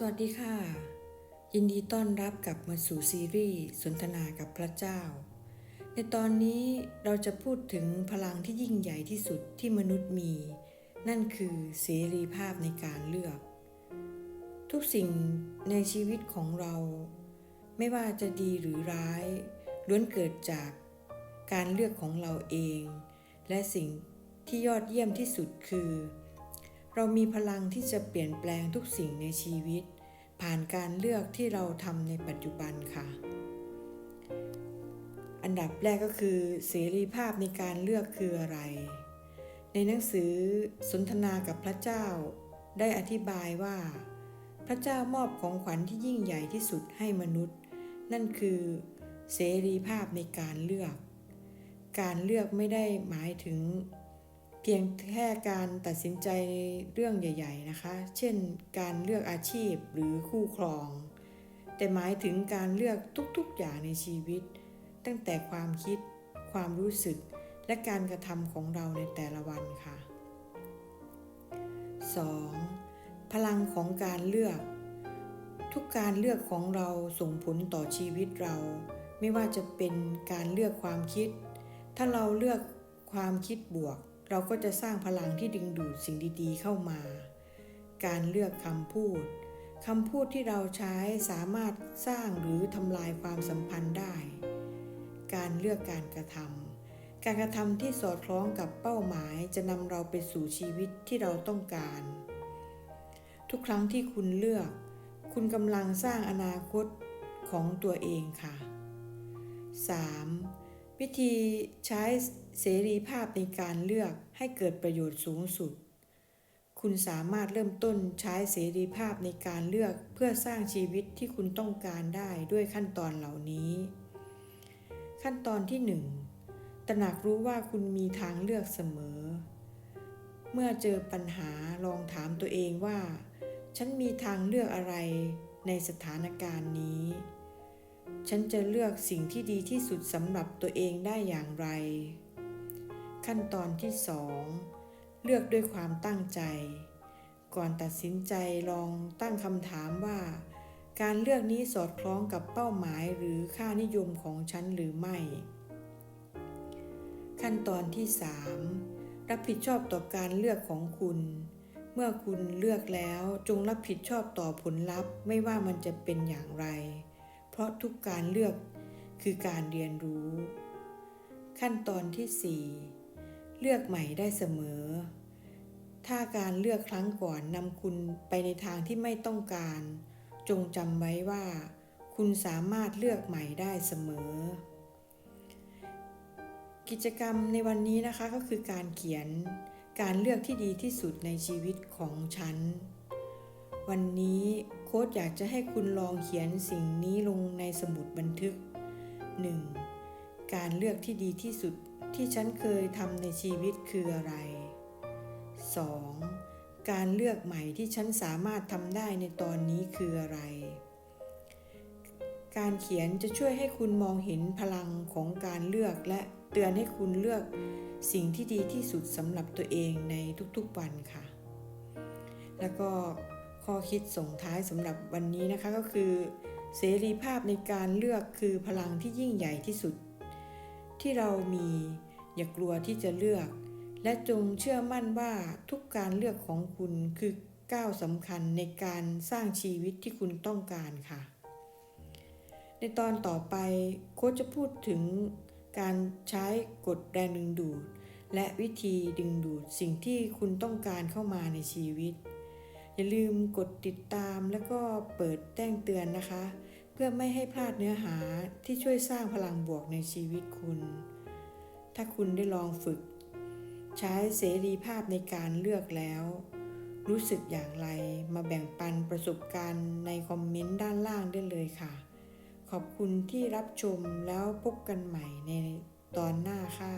สวัสดีค่ะ ยินดีต้อนรับกลับมาสู่ซีรีส์สนทนากับพระเจ้า ในตอนนี้เราจะพูดถึงพลังที่ยิ่งใหญ่ที่สุดที่มนุษย์มี นั่นคือเสรีภาพในการเลือก ทุกสิ่งในชีวิตของเรา ไม่ว่าจะดีหรือร้ายล้วนเกิดจากการเลือกของเราเอง และสิ่งที่ยอดเยี่ยมที่สุดคือ เรามีพลังที่จะเปลี่ยนแปลงทุกสิ่งในชีวิต ผ่านการเลือกที่เราทำในปัจจุบันค่ะ อันดับแรกก็คือเสรีภาพในการเลือกคืออะไร ในหนังสือสนทนากับพระเจ้า ได้อธิบายว่า พระเจ้ามอบของขวัญที่ยิ่งใหญ่ที่สุดให้มนุษย์ นั่นคือเสรีภาพในการเลือก การเลือกไม่ได้หมายถึง พียงแค่การตัดสินใจเรื่องใหญ่ ๆนะคะ เช่น การเลือกอาชีพหรือคู่ครอง แต่หมายถึงการเลือกทุกๆอย่างในชีวิต ตั้งแต่ความคิด ความรู้สึก และการกระทำของเราในแต่ละวันค่ะ 2. พลังของการเลือก ทุกการเลือกของเราส่งผลต่อชีวิตเรา ไม่ว่าจะเป็นการเลือกความคิด ถ้าเราเลือกความคิดบวก เราก็จะสร้างพลังที่ดึงดูดสิ่งดีๆ เข้ามา การเลือกคำพูดคำพูดที่เราใช้สามารถสร้างหรือทำลายความสัมพันธ์ได้ การเลือกการกระทำการกระทำที่สอดคล้องกับเป้าหมายจะนำเราไปสู่ชีวิตที่เราต้องการ ทุกครั้งที่คุณเลือก คุณกำลังสร้างอนาคตของตัวเองค่ะ 3. วิธีใช้เสรีภาพในการเลือกให้เกิดประโยชน์สูงสุด คุณสามารถเริ่มต้นใช้เสรีภาพในการเลือกเพื่อสร้างชีวิตที่คุณต้องการได้ด้วยขั้นตอนเหล่านี้ ขั้นตอนที่ 1. ตระหนักรู้ว่าคุณมีทางเลือกเสมอ เมื่อเจอปัญหาลองถามตัวเองว่า ฉันมีทางเลือกอะไรในสถานการณ์นี้ ฉันจะเลือกสิ่งที่ดีที่สุดสำหรับตัวเองได้อย่างไร ขั้นตอนที่ 2 เลือกด้วยความตั้งใจ ก่อนตัดสินใจลองตั้งคำถามว่า การเลือกนี้สอดคล้องกับเป้าหมายหรือค่านิยมของฉันหรือไม่ ขั้นตอนที่ 3 รับผิดชอบต่อการเลือกของคุณ เมื่อคุณเลือกแล้วจงรับผิดชอบต่อผลลัพธ์ไม่ว่ามันจะเป็นอย่างไร ราะทุกการเลือกคือการเรียนรู้ ขั้นตอนที่ 4 เลือกใหม่ได้เสมอ ถ้าการเลือกครั้งก่อนนำคุณไปในทางที่ไม่ต้องการ จงจำไว้ว่า คุณสามารถเลือกใหม่ได้เสมอ กิจกรรมในวันนี้นะคะก็คือการเขียนการเลือกที่ดีที่สุดในชีวิตของฉัน วันนี้โค้ดอยากจะให้คุณลองเขียนสิ่งนี้ลงในสมุดบันทึก 1. การเลือกที่ดีที่สุดที่ฉันเคยทำในชีวิตคืออะไร 2. การเลือกใหม่ที่ฉันสามารถทำได้ในตอนนี้คืออะไร การเขียนจะช่วยให้คุณมองเห็นพลังของการเลือกและเตือนให้คุณเลือกสิ่งที่ดีที่สุดสำหรับตัวเองในทุกๆวันค่ะ แล้วก็ ข้อคิดส่งท้ายสำหรับวันนี้นะคะก็คือ เสรีภาพในการเลือกคือพลังที่ยิ่งใหญ่ที่สุด ที่เรามีอย่ากลัวที่จะเลือก และจงเชื่อมั่นว่าทุกการเลือกของคุณคือก้าวสำคัญในการสร้างชีวิตที่คุณต้องการค่ะ ในตอนต่อไปโค้ชจะพูดถึงการใช้กฎแรงดึงดูด และวิธีดึงดูดสิ่งที่คุณต้องการเข้ามาในชีวิต อย่าลืมกดติดตามแล้วก็เปิดแจ้งเตือนนะคะ เพื่อไม่ให้พลาดเนื้อหาที่ช่วยสร้างพลังบวกในชีวิตคุณ ถ้าคุณได้ลองฝึก ใช้เสรีภาพในการเลือกแล้ว รู้สึกอย่างไรมาแบ่งปันประสบการณ์ในคอมเมนต์ด้านล่างได้เลยค่ะ ขอบคุณที่รับชมแล้วพบกันใหม่ในตอนหน้าค่ะ